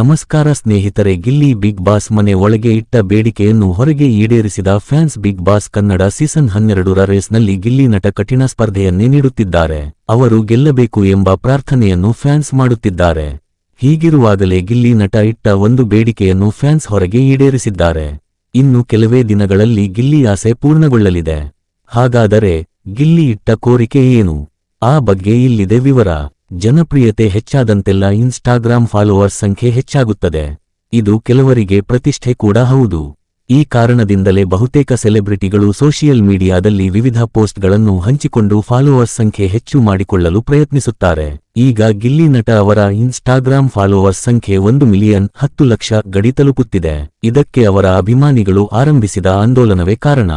ನಮಸ್ಕಾರ ಸ್ನೇಹಿತರೆ, Gilli big boss ಮನೆ ಒಳಗೆ ಇಟ್ಟ ಬೇಡಿಕೆಯನ್ನು ಹೊರಗೆ ಈಡೇರಿಸಿದ fans big boss Kannada season ಹನ್ನೆರಡರ ರೇಸ್ನಲ್ಲಿ ಗಿಲ್ಲಿ ನಟ ಕಠಿಣ ಸ್ಪರ್ಧೆಯನ್ನೇ ನೀಡುತ್ತಿದ್ದಾರೆ. ಅವರು ಗೆಲ್ಲಬೇಕು ಎಂಬ ಪ್ರಾರ್ಥನೆಯನ್ನು ಫ್ಯಾನ್ಸ್ ಮಾಡುತ್ತಿದ್ದಾರೆ. ಹೀಗಿರುವಾಗಲೇ ಗಿಲ್ಲಿ ನಟ ಇಟ್ಟ ಒಂದು ಬೇಡಿಕೆಯನ್ನು ಫ್ಯಾನ್ಸ್ ಹೊರಗೆ ಈಡೇರಿಸಿದ್ದಾರೆ. ಇನ್ನು ಕೆಲವೇ ದಿನಗಳಲ್ಲಿ ಗಿಲ್ಲಿ ಆಸೆ ಪೂರ್ಣಗೊಳ್ಳಲಿದೆ. ಹಾಗಾದರೆ ಗಿಲ್ಲಿ ಇಟ್ಟ ಕೋರಿಕೆ ಏನು? ಆ ಬಗ್ಗೆ ಇಲ್ಲಿದೆ ವಿವರ. ಜನಪ್ರಿಯತೆ ಹೆಚ್ಚಾದಂತೆಲ್ಲ ಇನ್ಸ್ಟಾಗ್ರಾಂ ಫಾಲೋವರ್ ಸಂಖ್ಯೆ ಹೆಚ್ಚಾಗುತ್ತದೆ. ಇದು ಕೆಲವರಿಗೆ ಪ್ರತಿಷ್ಠೆ ಕೂಡ ಹೌದು. ಈ ಕಾರಣದಿಂದಲೇ ಬಹುತೇಕ ಸೆಲೆಬ್ರಿಟಿಗಳು ಸೋಷಿಯಲ್ ಮೀಡಿಯಾದಲ್ಲಿ ವಿವಿಧ ಪೋಸ್ಟ್ಗಳನ್ನು ಹಂಚಿಕೊಂಡು ಫಾಲೋವರ್ಸ್ ಸಂಖ್ಯೆ ಹೆಚ್ಚು ಮಾಡಿಕೊಳ್ಳಲು ಪ್ರಯತ್ನಿಸುತ್ತಾರೆ. ಈಗ ಗಿಲ್ಲಿ ನಟ ಅವರ ಇನ್ಸ್ಟಾಗ್ರಾಂ ಫಾಲೋವರ್ಸ್ ಸಂಖ್ಯೆ ಒಂದು ಮಿಲಿಯನ್ ಹತ್ತು ಲಕ್ಷ ಗಡಿ ತಲುಪುತ್ತಿದೆ. ಇದಕ್ಕೆ ಅವರ ಅಭಿಮಾನಿಗಳು ಆರಂಭಿಸಿದ ಆಂದೋಲನವೇ ಕಾರಣ.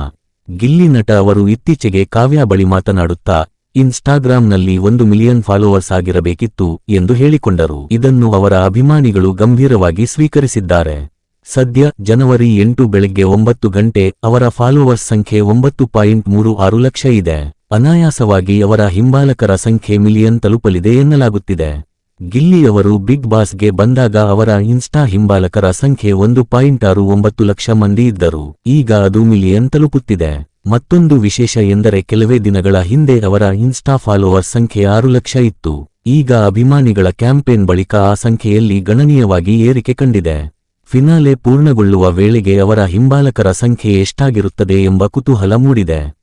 ಗಿಲ್ಲಿ ನಟ ಅವರು ಇತ್ತೀಚೆಗೆ ಕಾವ್ಯ ಬಳಿ ಮಾತನಾಡುತ್ತಾ ಇನ್ಸ್ಟಾಗ್ರಾಂನಲ್ಲಿ ಒಂದು ಮಿಲಿಯನ್ ಫಾಲೋವರ್ಸ್ ಆಗಿರಬೇಕಿತ್ತು ಎಂದು ಹೇಳಿಕೊಂಡರು. ಇದನ್ನು ಅವರ ಅಭಿಮಾನಿಗಳು ಗಂಭೀರವಾಗಿ ಸ್ವೀಕರಿಸಿದ್ದಾರೆ. ಸದ್ಯ ಜನವರಿ ಎಂಟು ಬೆಳಗ್ಗೆ ಒಂಬತ್ತು ಗಂಟೆ ಅವರ ಫಾಲೋವರ್ಸ್ ಸಂಖ್ಯೆ ಒಂಬತ್ತು ಪಾಯಿಂಟ್ ಮೂರು ಆರು ಲಕ್ಷ ಇದೆ. ಅನಾಯಾಸವಾಗಿ ಅವರ ಹಿಂಬಾಲಕರ ಸಂಖ್ಯೆ ಮಿಲಿಯನ್ ತಲುಪಲಿದೆ ಎನ್ನಲಾಗುತ್ತಿದೆ. ಗಿಲ್ಲಿ ಅವರು ಬಿಗ್ ಬಾಸ್ಗೆ ಬಂದಾಗ ಅವರ ಇನ್ಸ್ಟಾ ಹಿಂಬಾಲಕರ ಸಂಖ್ಯೆ ಒಂದು ಪಾಯಿಂಟ್ ಆರು ಒಂಬತ್ತು ಲಕ್ಷ ಮಂದಿ ಇದ್ದರು. ಈಗ ಅದು ಮಿಲಿಯನ್ ತಲುಪುತ್ತಿದೆ. ಮತ್ತೊಂದು ವಿಶೇಷ ಎಂದರೆ ಕೆಲವೇ ದಿನಗಳ ಹಿಂದೆ ಅವರ ಇನ್ಸ್ಟಾ ಫಾಲೋವರ್ ಸಂಖ್ಯೆ ಆರು ಲಕ್ಷ ಇತ್ತು. ಈಗ ಅಭಿಮಾನಿಗಳ ಕ್ಯಾಂಪೇನ್ ಬಳಿಕ ಆ ಸಂಖ್ಯೆಯಲ್ಲಿ ಗಣನೀಯವಾಗಿ ಏರಿಕೆ ಕಂಡಿದೆ. ಫಿನಾಲೆ ಪೂರ್ಣಗೊಳ್ಳುವ ವೇಳೆಗೆ ಅವರ ಹಿಂಬಾಲಕರ ಸಂಖ್ಯೆ ಎಷ್ಟಾಗಿರುತ್ತದೆ ಎಂಬ ಕುತೂಹಲ ಮೂಡಿದೆ.